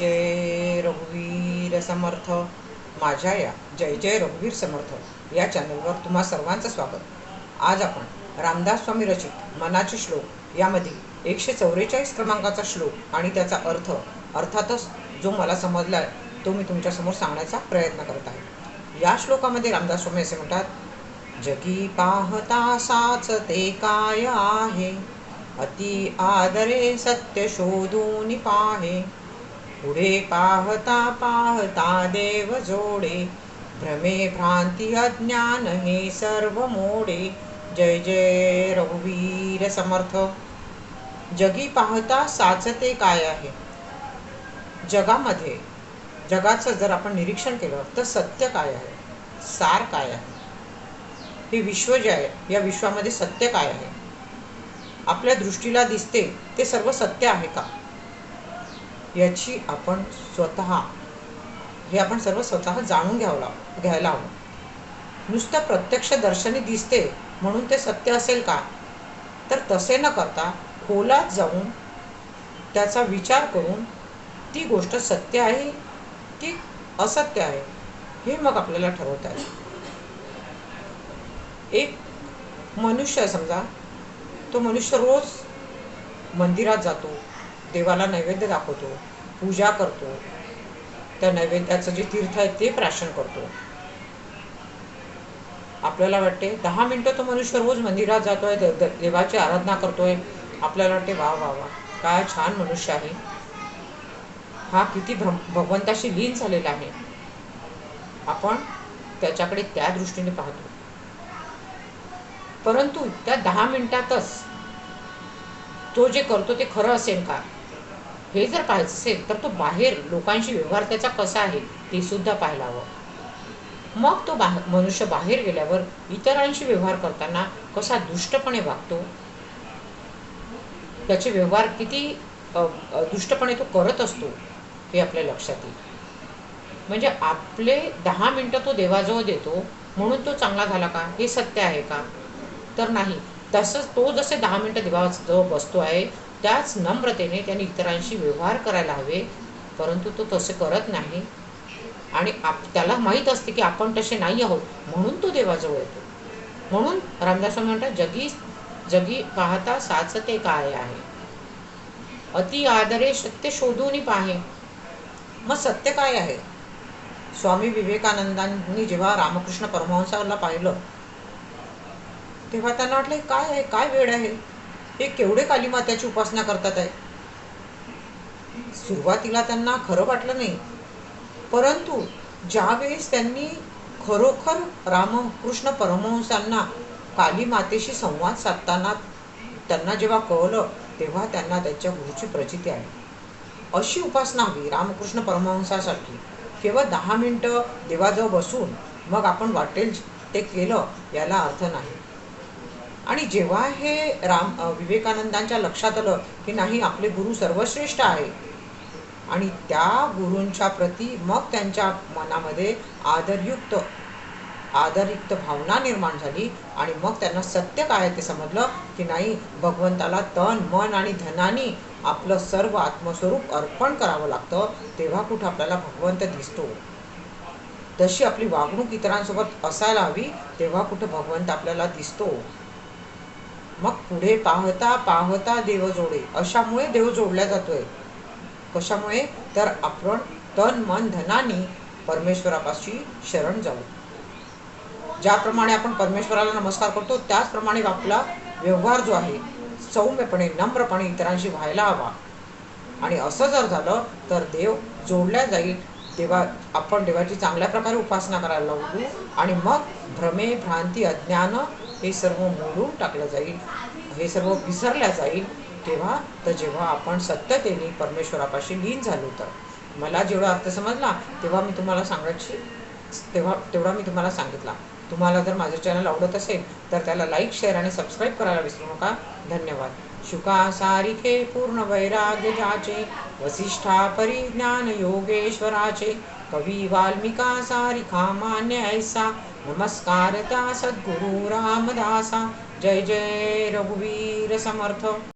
जय रघुवीर समर्थ. माझ्या या जय जय रघुवीर समर्थ या चॅनलवर तुम्हा सर्वांचं स्वागत. आज आपण रामदास स्वामी रचित मनाचे श्लोक यामधील एकशे चौवेचाळीस क्रमांकाचा श्लोक आणि त्याचा अर्थ अर्थातच जो मला समजला आहे तो मी तुमच्यासमोर सांगण्याचा प्रयत्न करत आहे. या श्लोकामध्ये रामदास स्वामी असे म्हणतात जगी पाहता साच ते काय आहे? अति आदरे सत्य शोधून पाहे. पुढे पाहता पाहता देव जोडे. भ्रमे भ्रांती अज्ञान हे सर्व मोडे. जय जय रघुवीर समर्थ. जगी पाहता साचते काय आहे? जगामध्ये जगाचं जर आपण निरीक्षण केलं तर सत्य काय आहे? सार काय आहे? हे विश्व जे आहे या विश्वामध्ये सत्य काय आहे? आपल्या दृष्टीला दिसते ते सर्व सत्य आहे का? याची आपण स्वतः हे आपण सर्व स्वतः जाणून घ्यावं लाव घ्यायला हवं. नुसतं प्रत्यक्ष दर्शनी दिसते म्हणून ते सत्य असेल का? तर तसे न करता खोलात जाऊन त्याचा विचार करून ती गोष्ट सत्य आहे की असत्य आहे हे मग आपल्याला ठरवता येईल. एक मनुष्य आहे समजा तो मनुष्य रोज मंदिरात जातो देवाला नैवेद्य दाखवतो पूजा करतो. त्या नैवेद्याचं जे तीर्थ आहे ते प्राशन करतो. आपल्याला वाटते दहा मिनटं तो मनुष्य रोज मंदिरात जातोय देवाची आराधना करतोय. आपल्याला वाटते वा वा वा काय छान मनुष्य आहे. हा किती भ्रम भगवंताशी लीन झालेला आहे. आपण त्याच्याकडे त्या दृष्टीने पाहतो. परंतु त्या दहा मिनिटातच तो जे करतो ते खरं असेल का? हे जर पाहायचं असेल तर तो बाहेर लोकांशी व्यवहार त्याचा कसा आहे ते सुद्धा पाहायला हवं मग तो बाहेर मनुष्य बाहेर गेल्यावर इतरांशी व्यवहार करताना कसा दुष्टपणे वागतो? त्याचे व्यवहार किती दुष्टपणे तो करत असतो हे आपल्या लक्षात येईल. म्हणजे आपले दहा मिनटं तो देवाजवळ देतो म्हणून तो चांगला झाला का? हे सत्य आहे का? तर नाही. तसंच तो जसे दहा मिनटं देवाजवळ बसतो आहे त्याच नम्रतेने त्याने इतरांशी व्यवहार करायला हवे परंतु तो तसे करत नाही. आणि आप त्याला माहीत असते की आपण तसे नाही आहोत म्हणून तो देवाजवळ येतो. म्हणून रामदास म्हणतात जगी जगी पाहता साचते काय आहे? अति आदरे सत्य शोधून पाहे. मग सत्य काय आहे? स्वामी विवेकानंदांनी जेव्हा रामकृष्ण परमहंसाला पाहिलं तेव्हा त्यांना वाटलं काय आहे? काय वेळ आहे? हे केवढे कालीमात्याची उपासना करतात आहे? सुरुवातीला त्यांना खरं वाटलं नाही. परंतु ज्यावेळेस त्यांनी खरोखर रामकृष्ण परमहंसांना काली मातेशी संवाद साधताना त्यांना जेव्हा कळलं तेव्हा त्यांना त्यांच्या गुरुची प्रचिती आली अशी उपासना हवी रामकृष्ण परमहंसासाठी. केवळ दहा मिनटं देवाजवळ बसून मग आपण वाटेल ते केलं याला अर्थ नाही. आणि जेव्हा हे राम विवेकानंदांच्या लक्षात आलं की नाही आपले गुरु सर्वश्रेष्ठ आहे. आणि त्या गुरूंच्या प्रती मग त्यांच्या मनामध्ये आदरयुक्त आदरयुक्त भावना निर्माण झाली आणि मग त्यांना सत्य काय आहे ते समजलं की नाही भगवंताला तन मन आणि धनाने आपलं सर्व आत्मस्वरूप अर्पण करावं लागतं तेव्हा कुठं आपल्याला भगवंत दिसतो. तशी आपली वागणूक इतरांसोबत असायला हवी तेव्हा कुठं भगवंत आपल्याला दिसतो. मग पुढे पाहता पाहता देव जोडे. अशामुळे देव जोडला जातोय. कशामुळे? तर आपण तन मन धनाने परमेश्वरापाशी शरण जाऊ. ज्याप्रमाणे आपण परमेश्वराला नमस्कार करतो त्याचप्रमाणे आपला व्यवहार जो आहे सौम्यपणे नम्रपणे इतरांशी व्हायला हवा. आणि असं जर झालं तर देव जोडल्या जाईल. देवा आपण देवाची चांगल्या प्रकारे उपासना करायला लागू. आणि मग भ्रमे भ्रांती अज्ञान हे सर्व मोडून टाकलं जाईल. हे सर्व विसरल्या जाईल. तेव्हा तर जेव्हा आपण सत्यतेने परमेश्वरापाशी लीन झालो तर. मला जेवढा अर्थ समजला तेव्हा मी तुम्हाला सांगायची तेव्हा तेवढा मी तुम्हाला सांगितला. तुम्हाला जर माझं चॅनल आवडत असेल तर त्याला लाईक शेअर आणि सबस्क्राईब करायला विसरू नका. धन्यवाद. शुका सारिखे पूर्ण वैराग्य जाचे. वसिष्ठा परिज्ञान योगेश्वराचे. कवी वाल्मिका सारिका मान्य ऐसा नमस्कारता सद्गुरु रामदासा जय जय रघुवीर समर्थ